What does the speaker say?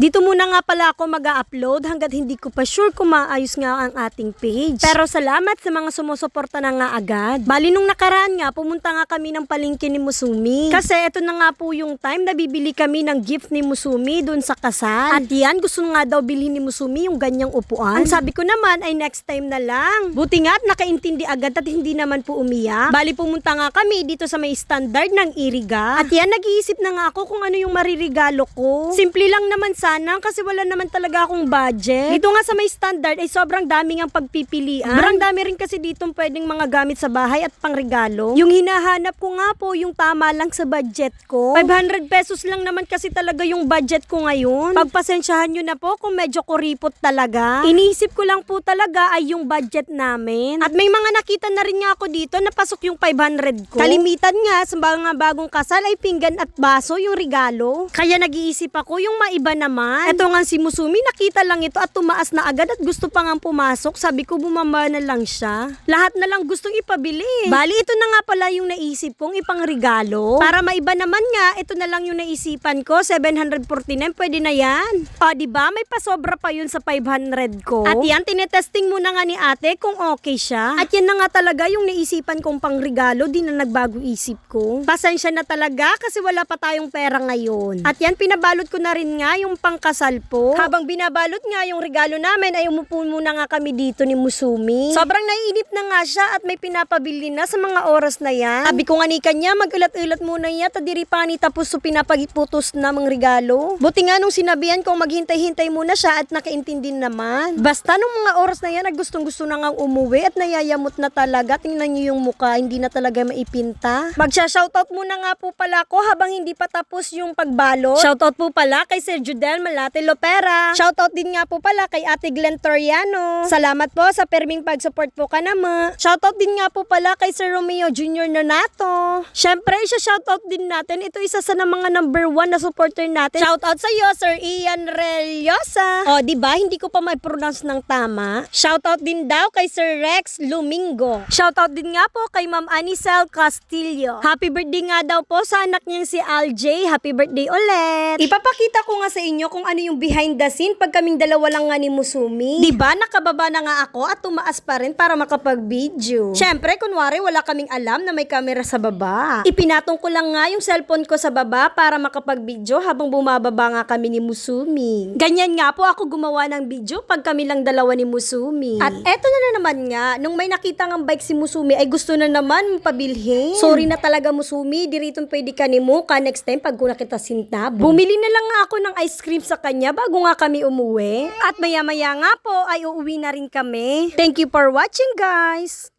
Dito muna nga pala ako mag-upload hanggat hindi ko pa sure kung maayos nga ang ating page. Pero salamat sa mga sumusuporta na nga agad. Bali nung nakaraan nga, pumunta nga kami ng palengke ni Musumi. Kasi ito na nga po yung time na bibili kami ng gift ni Musumi dun sa kasal. At yan, gusto nga daw bilhin ni Musumi yung ganyang upuan. Ang sabi ko naman ay next time na lang. Buti nga at nakaintindi agad at hindi naman po umiyak. Bali pumunta nga kami dito sa may standard ng Iriga. At yan, nag-iisip na nga ako kung ano yung maririgalo ko. Simple lang naman sana kasi wala naman talaga akong budget. Dito nga sa may standard ay sobrang dami ang pagpipilian. Sobrang dami rin kasi dito pwedeng mga gamit sa bahay at pangregalo. Yung hinahanap ko nga po yung tama lang sa budget ko. 500 pesos lang naman kasi talaga yung budget ko ngayon. Pagpasensyahan nyo na po kung medyo kuripot talaga. Iniisip ko lang po talaga ay yung budget namin. At may mga nakita na rin nga ako dito na pasok yung 500 ko. Kalimitan nga sa mga bagong kasal ay pinggan at baso yung regalo. Kaya nag-iisip ako yung maiba naman. Ito nga si Musumi nakita lang ito at tumaas na agad at gusto pa nga pumasok. Sabi ko bumaba na lang siya. Lahat na lang gustong ipabili. Bali ito na nga pala yung naisip kong ipang regalo. Para maiba naman nga, ito na lang yung naisipan ko. 749, pwede na yan. O, di ba May pasobra pa yun sa 500 ko. At yan, tinetesting muna nga ni ate kung okay siya. At yan na nga talaga yung naisipan kong pang regalo, di na nagbago isip ko. Pasensya na talaga kasi wala pa tayong pera ngayon. At yan, pinabalot ko na rin nga yung pangkasal po. Habang binabalot nga yung regalo namin, ay umupo muna nga kami dito ni Musumi. Sobrang naiinip na nga siya at may pinapabili na sa mga oras na yan. Sabi ko nga ni kanya, mag-ulat-ulat muna niya, tadiri pa ni tapos so pinapagiputos na mga regalo. Buti nga nung sinabihan kong maghintay-hintay muna siya at nakaintindi naman. Basta nung mga oras na yan, nagustong gusto na nga umuwi at nayayamot na talaga. Tingnan niyo yung mukha, hindi na talaga maipinta. Magsha-shoutout muna nga po pala ako habang hindi pa tapos yung pagbalot. Shoutout po pala kay Sir Judel Malate Lopera. Shoutout din nga po pala kay Ate Glenn Toriano. Salamat po sa perming pag-support po ka naman. Shoutout din nga po pala kay Sir Romeo Jr. Nonato. Syempre, isa shoutout din natin. Ito isa sa mga number one na supporter natin. Shoutout sa iyo, Sir Ian Reliosa. O, di ba? Hindi ko pa may pronounce ng tama. Shoutout din daw kay Sir Rex Lumingo. Shoutout din nga po kay Ma'am Anicel Castillo. Happy birthday nga daw po sa anak niyang si Aljay. Happy birthday ulit. Ipapakita ko nga sa inyo kung ano yung behind the scene pag kaming dalawa lang nga ni Musumi. Di ba? Nakababa na nga ako at tumaas pa rin para makapag-video. Syempre, kunwari wala kaming alam na may camera sa baba. Ipinatong ko lang nga yung cellphone ko sa baba para makapag-video habang bumababa nga kami ni Musumi. Ganyan nga po ako gumawa ng video pag kami lang dalawa ni Musumi. At eto na na naman nga, nung may nakita ng bike si Musumi ay gusto na naman pabilhin. Sorry na talaga Musumi, di rito pwede ka ni Muka next time pag kuna kita sintabo. Bumili na lang nga ako ng ice cream sa kanya bago nga kami umuwi. At maya maya nga po ay uuwi na rin kami. Thank you for watching guys!